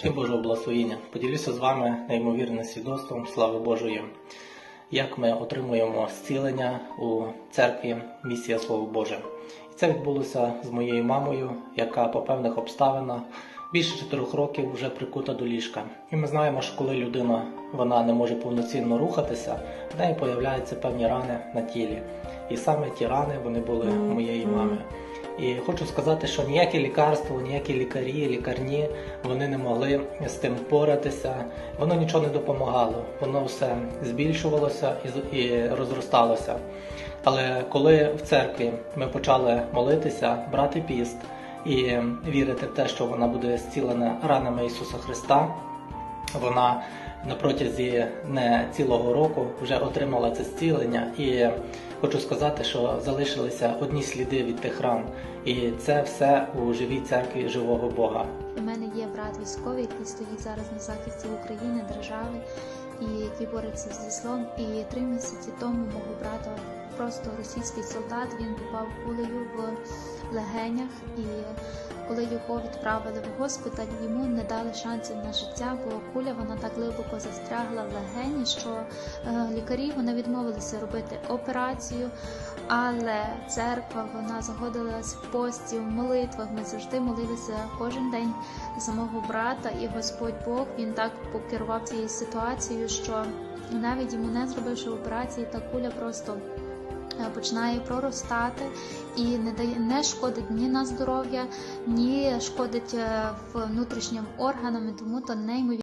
Всім Божого благословіння. Поділюся з вами неймовірним свідоцтвом слави Божої, як ми отримуємо зцілення у церкві місія Слово Боже. І це відбулося з моєю мамою, яка по певних обставинах більше чотирьох років вже прикута до ліжка. І ми знаємо, що коли людина вона не може повноцінно рухатися, в неї появляються певні рани на тілі. І саме ті рани вони були у моєї мами. І хочу сказати, що ніякі лікарства, ніякі лікарі, лікарні вони не могли з тим впоратися. Воно нічого не допомагало. Воно все збільшувалося і розросталося. Але коли в церкві ми почали молитися, брати піст і вірити в те, що вона буде зцілена ранами Ісуса Христа, вона на протязі не цілого року вже отримала це зцілення. І хочу сказати, що залишилися одні сліди від тих ран. І це все у живій церкві живого Бога. У мене є брат військовий, який стоїть зараз на захисті України, держави, і який бореться зі злом. І три місяці тому мого брата просто російський солдат він попав кулею в легенях. І коли його відправили в госпіталь, йому не дали шансів на життя, бо куля вона так глибоко застрягла в легені, що е, лікарі вони відмовилися робити операцію. Але церква вона знаходилась в пості, в молитвах. Ми завжди молилися кожен день за мого брата, і Господь Бог він так покерував цією ситуацією, що навіть йому не зробивши операції, та куля просто починає проростати і не дає не шкодить ні на здоров'я, ні шкодить е, внутрішнім органам, тому то неймовірно.